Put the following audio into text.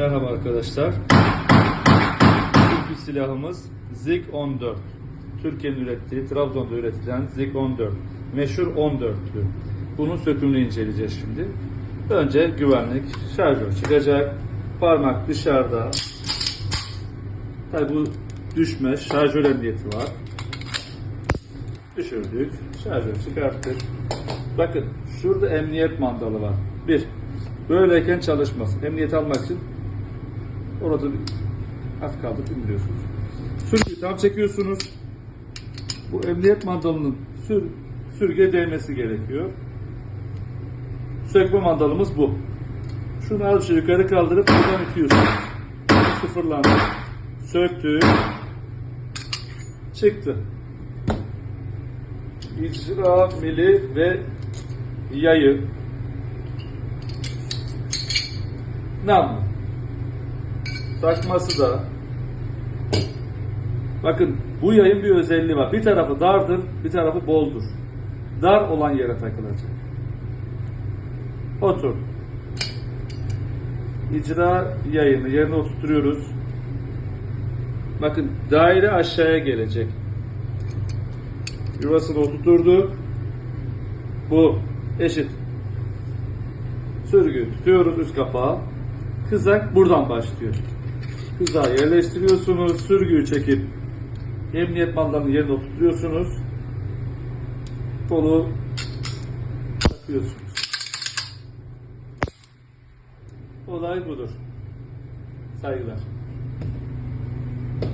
Merhaba arkadaşlar. İlk bir silahımız Zig 14. Türkiye'nin ürettiği, Trabzon'da üretilen Zig 14. Meşhur 14'tü. Bunun sökümünü inceleyeceğiz şimdi. Önce güvenlik, şarjör çıkacak. Parmak dışarıda. Tabi bu düşmez, şarjör emniyeti var. Düşürdük, şarjör çıkarttık. Bakın şurada emniyet mandalı var. Bir, böyleyken çalışmaz. Emniyet almak için Orada hafif kaldırıp indiriyorsunuz. Sürgüyü tam çekiyorsunuz. Bu emniyet mandalının sür, sürge değmesi gerekiyor. Sökme mandalımız bu. Şunu az yukarı kaldırıp buradan itiyorsunuz. Sıfırlandı. Söktü. Çıktı. İcra mili ve yayı. Namlu. Takması da Bakın bu yayın bir özelliği var. Bir tarafı dardır, bir tarafı boldur. Dar olan yere takılacak. Otur. İcra yayını yerine oturtuyoruz. Bakın daire aşağıya gelecek. Yuvasını oturturduk. Bu eşit. Sürgü tutuyoruz üst kapağı. Kızak buradan başlıyor. Kızağı yerleştiriyorsunuz. Sürgüyü çekip emniyet mandalının yerine oturtuyorsunuz. Kolu takıyorsunuz. Olay budur. Saygılar.